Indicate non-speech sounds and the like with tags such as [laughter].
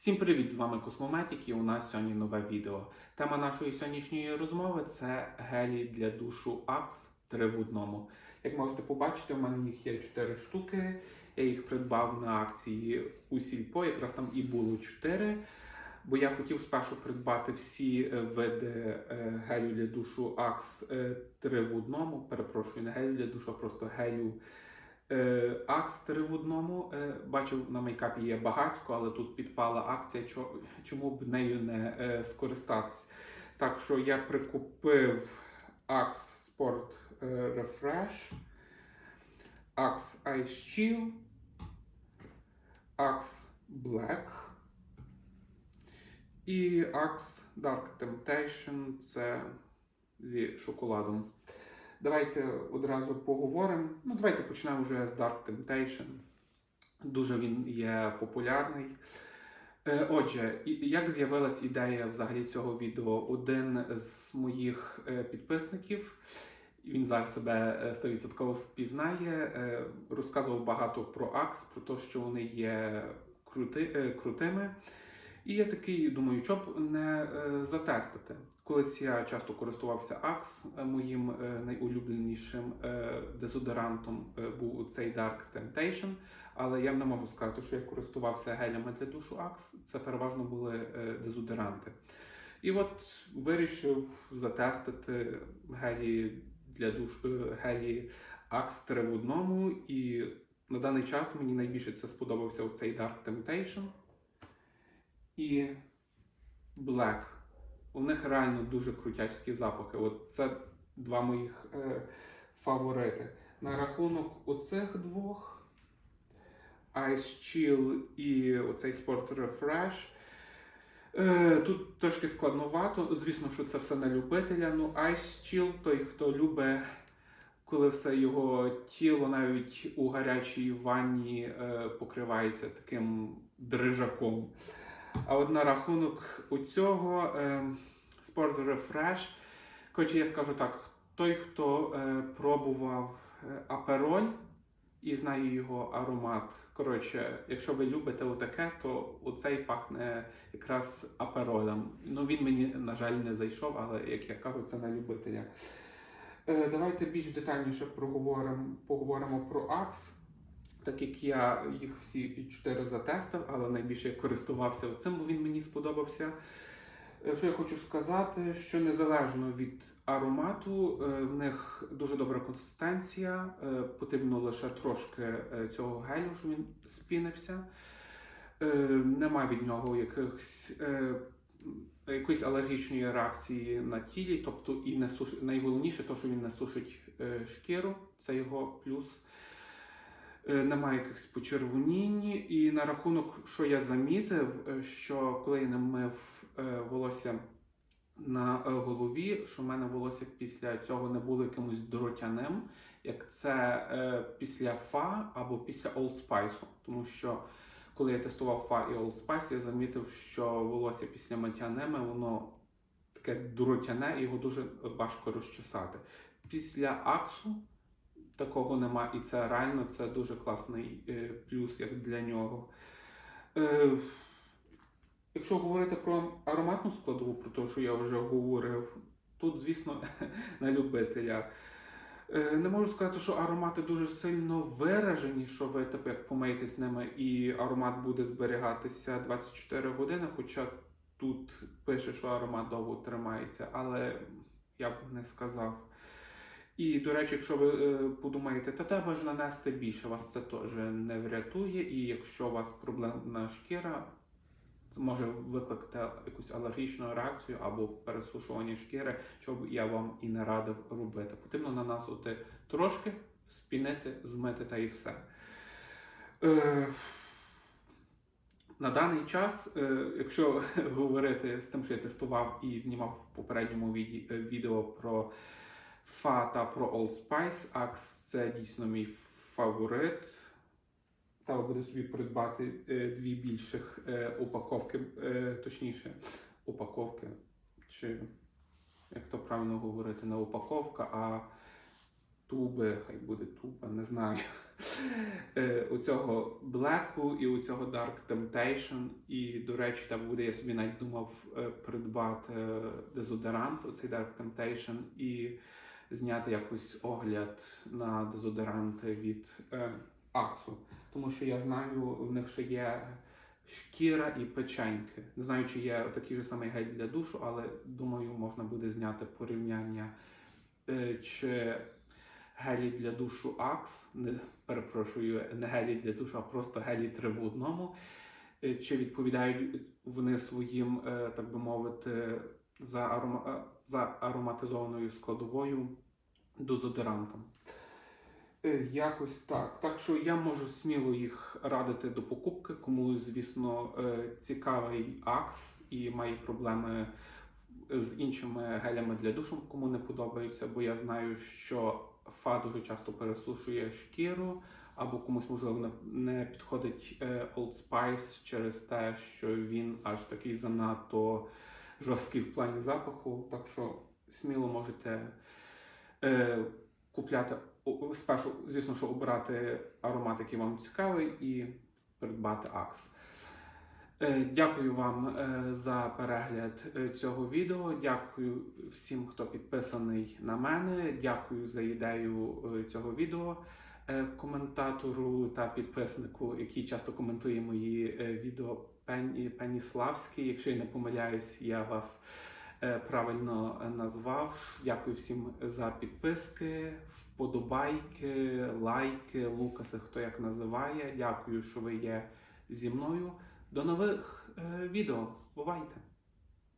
Всім привіт! З вами Космометік і у нас сьогодні нове відео. Тема нашої сьогоднішньої розмови це гелі для душу Axe 3 в одному. Як можете побачити, у мене їх є 4 штуки. Я їх придбав на акції у Сільпо, якраз там і було 4. Бо я хотів спершу придбати всі е, види е, гелю для душу Axe 3 в одному. Перепрошую, не гелю для душу, а просто гелю Е, Акс 3 в одному. Е, Бачив, на мейкапі є багатько, але тут підпала акція, чому б нею не е, скористатися. Так що я прикупив Axe Sport е, Refresh, Axe Ice Chill, Axe Black і Axe Dark Temptation це зі шоколадом. Давайте одразу поговоримо. Ну, давайте почнемо вже з Dark Temptation. Дуже він є популярний. Е, Отже, як з'явилась ідея взагалі цього відео? Один з моїх е, підписників, він зараз себе е, 100% впізнає, е, розказував багато про Axe, про те, що вони є крути, крутими. І я такий думаю, що б не е, затестити. Колись я часто користувався Axe, е, моїм е, найулюбленішим дезодорантом був цей Dark Temptation, але я не можу сказати, що я користувався гелями для душу Axe. Це переважно були дезодоранти. І от вирішив затестити гелі для душ, е, гелі Axe 3 в одному. І на даний час мені найбільше це сподобався цей Dark Temptation і Black. У них реально дуже крутяцькі запахи. От це два моїх е, фаворити. На рахунок оцих двох Ice Chill і оцей Sport Refresh. Е, тут трошки складновато. Звісно, що це все на любителя. Ну, Ice Chill, той, хто любить, коли все його тіло навіть у гарячій ванні е, покривається таким дрижаком. А от на рахунок у цього е, Sport Refresh, коротше, я скажу так: той, хто е, пробував е, апероль і знає його аромат. Коротше, якщо ви любите отаке, то оцей пахне якраз аперолем. Ну він мені, на жаль, не зайшов, але як я кажу, це на любителя. Е, давайте більш детальніше поговоримо про Axe. Так як я їх всі чотири затестив, але найбільше я користувався цим, бо він мені сподобався. Е, Що я хочу сказати, що незалежно від аромату, е, в них дуже добра консистенція. е, Потрібно лише трошки цього гелю, щоб він спінився. Нема від нього якихось. Якоїсь алергічної реакції на тілі, тобто і не суш... найголовніше, то, що він не сушить шкіру, це його плюс. Е, немає якихось почервонінь. І на рахунок, що я замітив, е, що коли я не е, волосся на голові, що в мене волосся після цього не було якимось дротяним, як це після фа або після Spice. Тому що коли я тестував фа і Spice, я замітив, що волосся після миття ними, воно таке дротяне, його дуже важко розчесати. Після аксу такого нема, і це реально це дуже класний е, плюс як для нього. Е, якщо говорити про ароматну складову, про те, що я вже говорив, тут, звісно, [laughs] на любителя. Е, не можу сказати, що аромати дуже сильно виражені, що ви тепер помиєтесь ними, і аромат буде зберігатися 24 години, хоча тут пише, що аромат довго тримається, але я б не сказав. І, до речі, якщо ви е, подумаєте, та треба ж нанести більше, вас це теж не врятує. І якщо у вас проблемна шкіра, це може викликати якусь алергічну реакцію або пересушування шкіри, що б я вам і не радив робити. Потрібно наносити трошки, спінити, змити та і все. Е, на даний час, е, якщо [laughs] говорити з тим, що я тестував і знімав в попередньому відео про Фа та про Old Spice, Axe це дійсно мій фаворит. Треба буде собі придбати е, дві більших е, упаковки, е, точніше, упаковки, чи як то правильно говорити, не упаковка, а туби, хай буде туба, не знаю. У цього Блеку і у цього Dark Temptation. І, до речі, там буде, я собі навіть думав придбати дезодорант, оцей Dark Temptation, і зняти якось огляд на дезодоранти від е, Аксу. Тому що я знаю, в них ще є шкіра і печеньки. Не знаю, чи є такий же самий гель для душу, але думаю, можна буде зняти порівняння. Е, чи гелі для душу Акс, не перепрошую, не гелі для душу, а просто гелі три в одному. Е, Чи відповідають вони своїм, е, так би мовити, за, арома, е, за ароматизованою складовою дозодорантом? Е, Якось так. Так що я можу сміло їх радити до покупки, кому, звісно, е, цікавий Акс і має проблеми з іншими гелями для душу, кому не подобається, бо я знаю, що фа дуже часто пересушує шкіру, або комусь можливо не- підходить Old Spice через те, що він аж такий занадто жорсткий в плані запаху. Так що сміло можете е, купляти спершу, звісно, що обирати аромат, який вам цікавий, і придбати Акс. Е, Дякую вам е, за перегляд е, цього відео. Дякую всім, хто підписаний на мене. Дякую за ідею цього відео коментатору та підписнику, який часто коментує мої відео Пенні, пані Славський. Якщо я не помиляюсь, я вас е, правильно назвав. Дякую всім за підписки, вподобайки, лайки, лукаси, хто як називає. Дякую, що ви є зі мною. До нових е, відео. Бувайте!